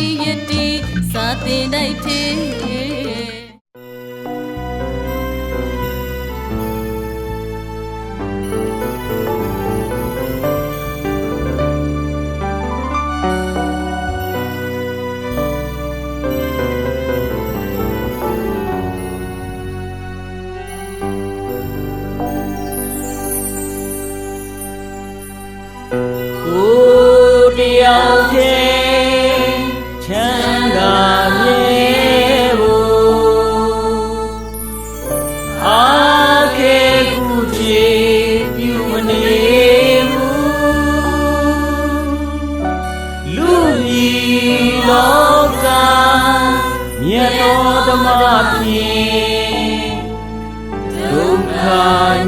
တာရုပရိယတ္တိစာတင်နိုင်ထေ တော်ဓမ္မဖြင့်ဒုက္ခ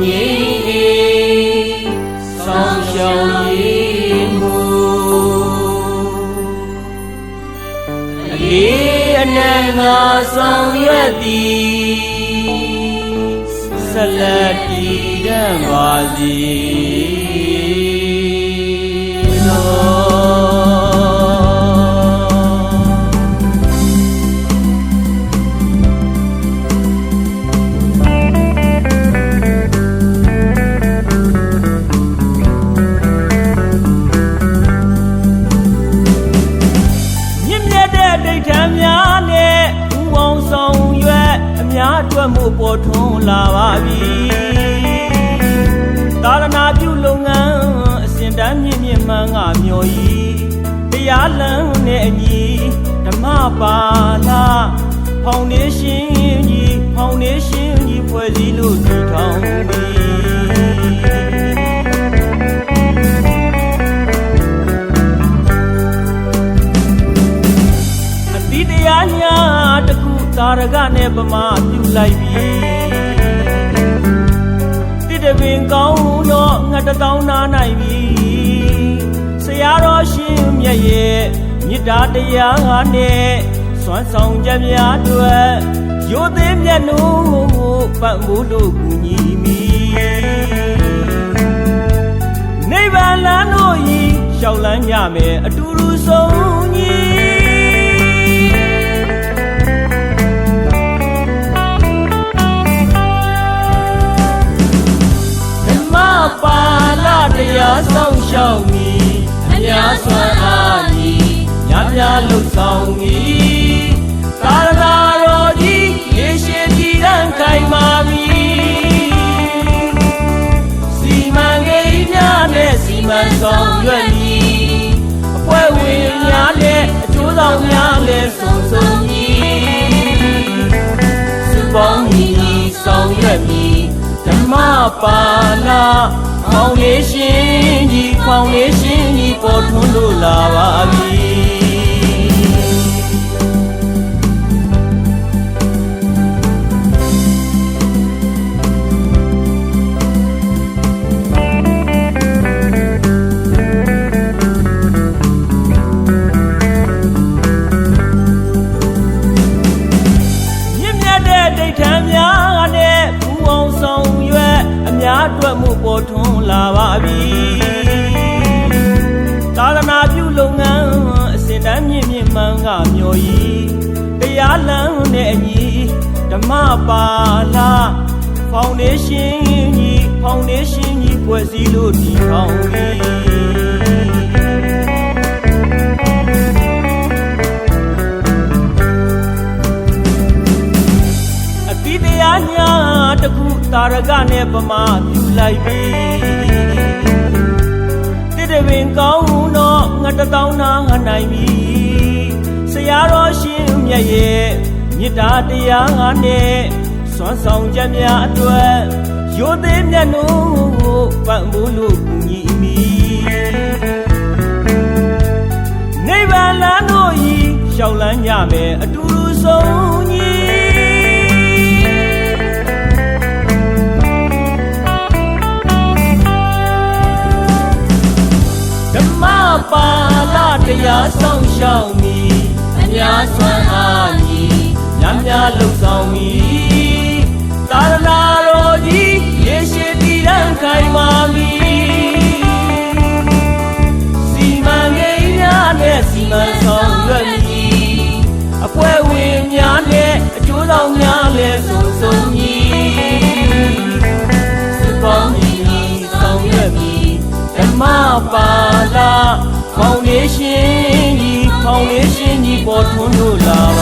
ငြိမ်းအေးဆောင်ရှောင်ရေးမှုအလေးအနက်ငါဆောင်ရွက်သည်ဆက်လက်တည်ရန်ပါစေလော များအတွက်မှုပေါ်ထွန်းလာပါပြီသာရဏပြုလုပ်ငန်းအစဉ်တန်းမြင့်မြင့်မှန်ကမျော်ဤတရားလမ်းနဲ့အညီဓမ္မပါလာဖောင်ဒေးရှင်းကြီးဖောင်ဒေးရှင်းကြီးဖွဲ့စည်းလို့တည်ထောင်ပြီအတိတရားညာတစ်ခုသာရကနဲ့ပမာပြု လိုက်ပြီတိတပင်ကောင်းတော့ငါတစ်တောင်းနာနိုင်ပြီဆရာတော်ရှင်မြတ်ရဲ့မေတ္တာတရားငါနဲ့စွမ်းဆောင်ကြများအတွက်ရိုသေမြတ်နိုးကိုပတ်မိုးလို့ကူညီမိနိဗ္ဗာန်လမ်းတို့ဤရှောက်လန်းကြမယ်အတူတူဆုံး စွမ်းအားညီညများလှုပ်ဆောင်မီသာရဏတော်ကြီးရေရှိတည်ရန်ခိုင်မာမီစီမံကိန်းများနဲ့စီမံဆောင်ရွက်မီအဖွဲ့ဝင်များနဲ့အကျိုးဆောင်များနဲ့စုံစုံမီစုပေါင်းညီညီဆောင်ရွက်မည်ဓမ္မပါလာ ဖောင်ဒေးရှင်းကြီးဖောင်ဒေးရှင်းကြီးပေါ်ထွန်းလို့လာပါပြီ ပါပြီသာသနာပြုလုပ်ငန်းအစဉ်တန်းမြင့်မြင့်မှန်ကမျော်ဤတရားလမ်းနဲ့အညီဓမ္မပါလာဖောင်ဒေးရှင်းကြီးဖောင်ဒေးရှင်းကြီးဖွဲ့စည်းလို့တည်ထောင်ပြီအတိတရားညာတစ်ခုတာရကနဲ့ပမာပြုလိုက်ပြီ တိတပင်ကောင်းတော့ငါတစ်တောင်းနာငါနိုင်ပြီဆရာတော်ရှင်မြတ်ရဲ့မေတ္တာတရားငါနဲ့စွမ်းဆောင်ချက်များအတွက်ရိုသေမြတ်နိုးကိုပံ့ပိုးလို့ကူညီမိနိဗ္ဗာန်လမ်းတို့ဤရှောက်လန်းကြမယ်အတူတူဆုံး ဓမ္မပါဠတရားဆောင်ရှောက်မီအများစွမ်းအားညီညများလှုပ်ဆောင်မီသာရဏ င်းကြီးဖောင်ဒေးရှင်းကြီးပေါ်ထွန်းလို့လာပါပြီ